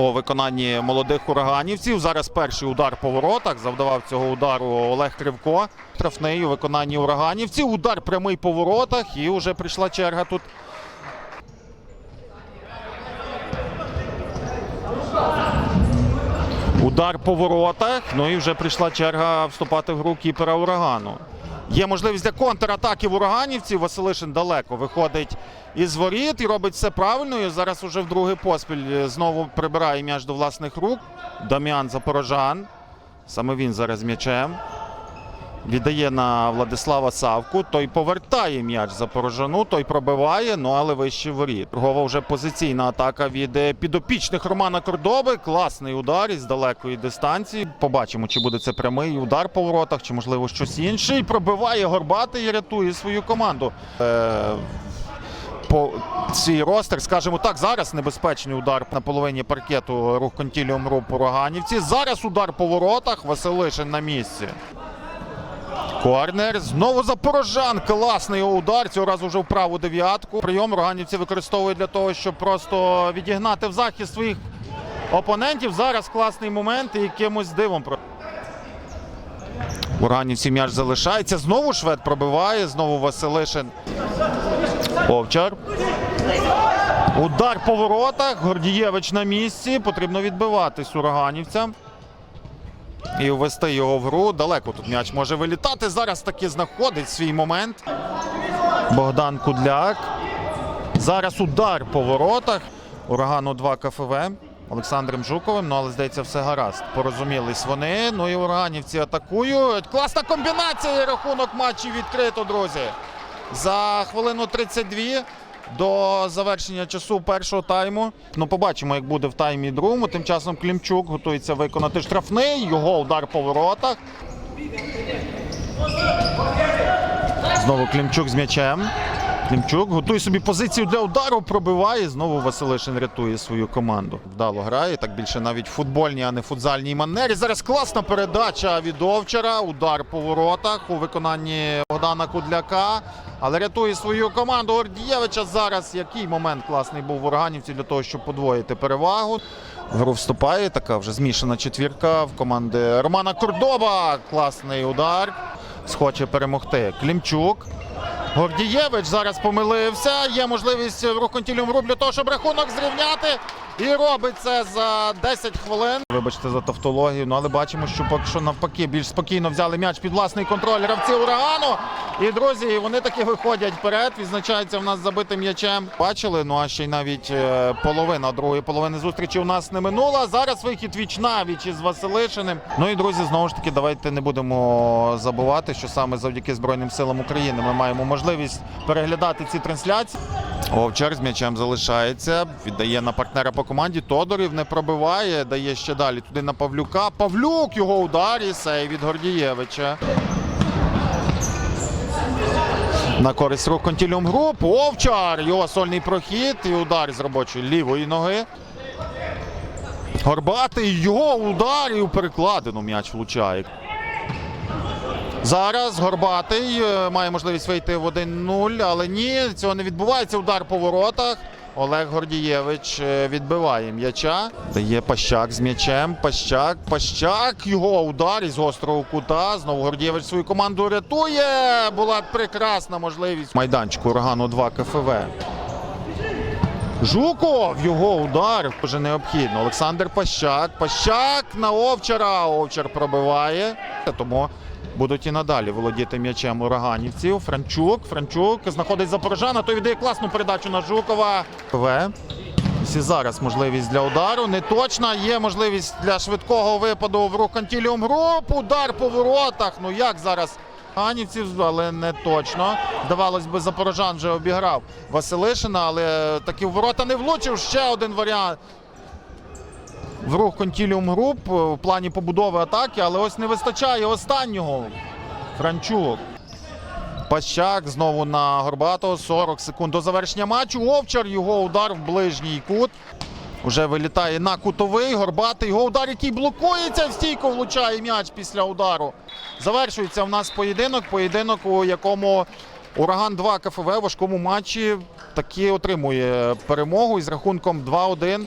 у виконанні молодих ураганівців. Зараз перший удар по воротах. Завдавав цього удару Олег Кривко. Штрафний у виконанні ураганівців. Удар прямий по воротах. І вже прийшла черга тут. Удар по воротах. Ну і вже прийшла черга вступати в гру кіпера урагану. Є можливість для контратаки в ураганівців. Василишин далеко виходить із воріт і робить все правильно. І зараз уже в другий поспіль е, знову прибирає м'яч до власних рук. Дам'ян Запорожан. Саме він зараз м'ячем. Віддає на Владислава Савку. Той повертає м'яч Запорожану, той пробиває, ну але вище воріт. Торгова вже позиційна атака від е, підопічних Романа Кордоби. Класний удар із далекої дистанції. Побачимо, чи буде це прямий удар по воротах, чи можливо щось інше. І пробиває Горбатий і рятує свою команду. Е, по свій ростер, скажімо так, зараз небезпечний удар на половині паркету рух контіліум груп ураганівці. Зараз удар по воротах. Василишин на місці. Корнер. Знову Запорожан. Класний удар. Цього разу вже в праву дев'ятку. Прийом роганівці використовують для того, щоб просто відігнати в захист своїх опонентів. Зараз класний момент і якимось дивом. про- У м'яч залишається. Знову швед пробиває. Знову Василишин. Овчар. Удар по воротах. Гордієвич на місці. Потрібно відбиватись ураганівцям. І ввести його в гру. Далеко тут м'яч може вилітати. Зараз таки знаходить свій момент. Богдан Кудляк. Зараз удар по воротах. Урагану 2 КФВ. Олександром Жуковим, ну але здається, все гаразд. Порозумілись вони. Ну і ураганівці атакують. Класна комбінація. Рахунок матчі відкрито, друзі. За хвилину 32 до завершення часу першого тайму. Ну, побачимо, як буде в таймі другому. Тим часом Клімчук готується виконати штрафний. Його удар по воротах. Знову Клімчук з м'ячем. Клімчук готує собі позицію для удару, пробиває. Знову Василишин рятує свою команду. Вдало грає. Так більше навіть футбольній, а не футзальній манері. Зараз класна передача від Овчара. Удар по воротах у виконанні Богдана Кудляка. Але рятує свою команду Гордієвича. Зараз який момент класний був в Органівці для того, щоб подвоїти перевагу. В гру вступає така вже змішана четвірка в команди Романа Кордоба. Класний удар. Схоче перемогти. Клімчук. Гордієвич зараз помилився. Є можливість в рухонтілюм гру того, щоб рахунок зрівняти. І робить це за 10 хвилин. Вибачте за тавтологію, ну але бачимо, що поки що навпаки більш спокійно взяли м'яч під власний контроль гравці урагану. І друзі, вони таки виходять вперед. Відзначається в нас забитим м'ячем. Бачили, ну а ще й навіть е, половина другої половини зустрічі у нас не минула. Зараз вихід віч на віч із Василишиним. Ну і друзі, знову ж таки, давайте не будемо забувати, що саме завдяки Збройним силам України ми маємо можливість переглядати ці трансляції. Овчар з м'ячем залишається. Віддає на партнера по команді. Тодорів не пробиває. Дає ще далі туди на Павлюка. Павлюк його удар і сей від Гордієвича. На користь рух контіліум груп. Овчар. Його сольний прохід і удар з робочої лівої ноги. Горбатий його удар і у перекладину м'яч влучає. Зараз Горбатий е, має можливість вийти в 1-0, але ні, цього не відбувається. Удар по воротах. Олег Гордієвич е, відбиває м'яча. Дає Пащак з м'ячем. Пащак, Пащак. Його удар із гострого кута. Знову Гордієвич свою команду рятує. Була прекрасна можливість. Майданчику урагану 2 КФВ. Жуков, його удар вже необхідно. Олександр Пащак. Пащак на Овчара. Овчар пробиває. Тому будуть і надалі володіти м'ячем ураганівців. Франчук. Франчук знаходить Запорожана. Той віддає класну передачу на Жукова. В. Ось і зараз можливість для удару. Не точна. Є можливість для швидкого випаду в рух контіліум груп. Удар по воротах. Ну як зараз? Ганівців, але не точно. Здавалось би, Запорожан вже обіграв Василишина, але таки в ворота не влучив. Ще один варіант. В рух контіліум груп в плані побудови атаки, але ось не вистачає останнього. Франчук. Пащак знову на Горбатого. 40 секунд до завершення матчу. Овчар його удар в ближній кут. Уже вилітає на кутовий. Горбатий його удар, який блокується. В стійку влучає м'яч після удару. Завершується в нас поєдинок. Поєдинок, у якому Ураган 2 КФВ в важкому матчі таки отримує перемогу із рахунком 2-1.